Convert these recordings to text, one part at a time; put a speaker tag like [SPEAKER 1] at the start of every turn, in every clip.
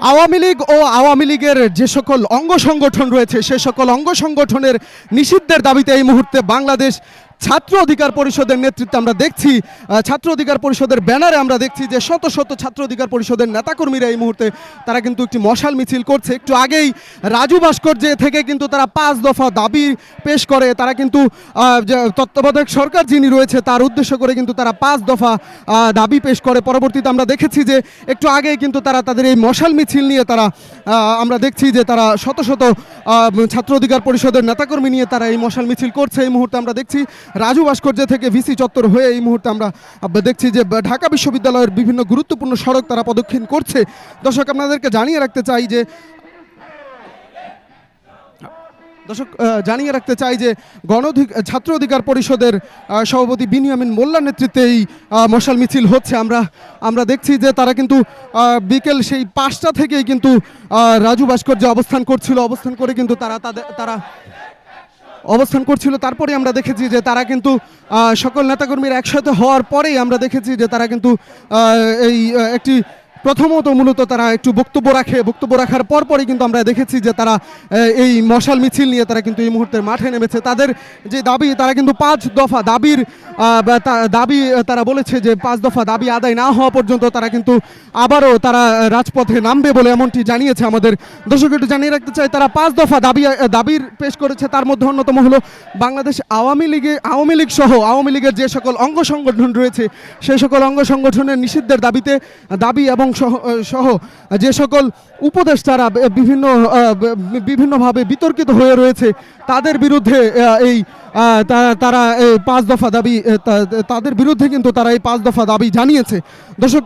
[SPEAKER 1] আওয়ামী লীগ ও আওয়ামী লীগের যে সকল অঙ্গ সংগঠন রয়েছে, সে সকল অঙ্গ সংগঠনের নিষিদ্ধের দাবিতে এই মুহূর্তে বাংলাদেশ ছাত্র অধিকার পরিষদের নেতৃত্বে আমরা দেখছি ছাত্র অধিকার পরিষদের ব্যানারে আমরা দেখছি যে শত শত ছাত্র অধিকার পরিষদের নেতাকর্মীরা এই মুহূর্তে, তারা কিন্তু একটি মশাল মিছিল করছে। একটু আগেই রাজু ভাস্কর্য থেকে কিন্তু তারা পাঁচ দফা দাবি পেশ করে। তারা কিন্তু তত্ত্বাবধায়ক সরকার যিনি রয়েছে, তার উদ্দেশ্য করে কিন্তু তারা পাঁচ দফা দাবি পেশ করে। পরবর্তীতে আমরা দেখেছি যে একটু আগেই কিন্তু তারা তাদের এই মশাল মিছিল নিয়ে তারা আমরা দেখছি যে তারা শত শত ছাত্র অধিকার পরিষদের নেতাকর্মী নিয়ে তারা এই মশাল মিছিল করছে। এই মুহূর্তে আমরা দেখছি রাজু ভাস্কর্য থেকে ভিসি চত্বর হয়ে এই মুহূর্তে আমরা দেখছি যে ঢাকা বিশ্ববিদ্যালয়ের বিভিন্ন গুরুত্বপূর্ণ সড়ক তারা প্রদক্ষিণ করছে। দর্শক, আপনাদেরকে জানিয়ে রাখতে চাই যে দর্শক জানিয়ে রাখতে চাই যে গণ ছাত্র অধিকার পরিষদের সভাপতি বিনিয়ামিন মোল্লার নেতৃত্বে এই মশাল মিছিল হচ্ছে। আমরা আমরা দেখছি যে তারা কিন্তু বিকেল সেই পাঁচটা থেকেই কিন্তু রাজু ভাস্কর্যে অবস্থান করছিল। অবস্থান করে কিন্তু তারা তাদের, তারা অবস্থান করছিল। তারপরে আমরা দেখেছি যে তারা কিন্তু সকল নেতাকর্মীর একসাথে হওয়ার পরেই আমরা দেখেছি যে তারা কিন্তু এই একটি প্রথমত মূলত তারা একটু বক্তব্য রাখে। বক্তব্য রাখার পর পরই কিন্তু আমরা দেখেছি যে তারা এই মশাল মিছিল নিয়ে তারা কিন্তু এই মুহূর্তে মাঠে নেমেছে। তাদের যে দাবি, তারা কিন্তু পাঁচ দফা দাবির দাবি তারা বলেছে যে পাঁচ দফা দাবি আদায় না হওয়া পর্যন্ত তারা কিন্তু আবারও তারা রাজপথে নামবে বলে এমনটি জানিয়েছে আমাদের। দর্শক, একটু জানিয়ে রাখতে চাই, তারা পাঁচ দফা দাবি দাবির পেশ করেছে। তার মধ্যে অন্যতম হলো বাংলাদেশ আওয়ামী লীগে, আওয়ামী লীগ সহ আওয়ামী লীগের যে সকল অঙ্গ সংগঠন রয়েছে সেই সকল অঙ্গ সংগঠনের নিষিদ্ধের দাবিতে দাবি এবং সহ সহ যে সকল উপদেশ তারা বিভিন্ন বিভিন্নভাবে বিতর্কিত হয়ে রয়েছে, তাদের বিরুদ্ধে এই তারা পাঁচ দফা দাবি তাদের বিরুদ্ধে কিন্তু তারা এই পাঁচ দফা দাবি জানিয়েছে। দর্শক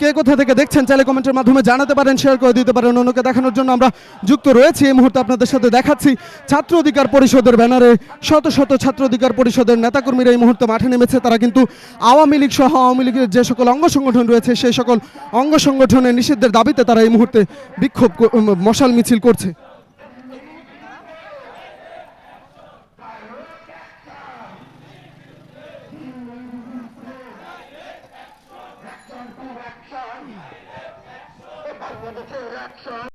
[SPEAKER 1] কে কোথা থেকে দেখছেন, চাইলে কমেন্টের মাধ্যমে জানাতে পারেন শেয়ার করে দিতে পারেন, অন্যকে দেখানোর জন্য আমরা যুক্ত রয়েছি। এই মুহূর্তে আপনাদের সাথে দেখাচ্ছি ছাত্র অধিকার পরিষদের ব্যানারে। শত শত ছাত্র অধিকার পরিষদের নেতাকর্মীরা এই মুহূর্তে মাঠে নেমেছে। তারা কিন্তু আওয়ামী লীগ সহ আওয়ামী লীগের যে সকল অঙ্গ সংগঠন রয়েছে, সেই সকল অঙ্গ সংগঠনের নিষিদ্ধের দাবিতে তারা এই মুহূর্তে বিক্ষোভ মশাল মিছিল করছে। Number two, Rex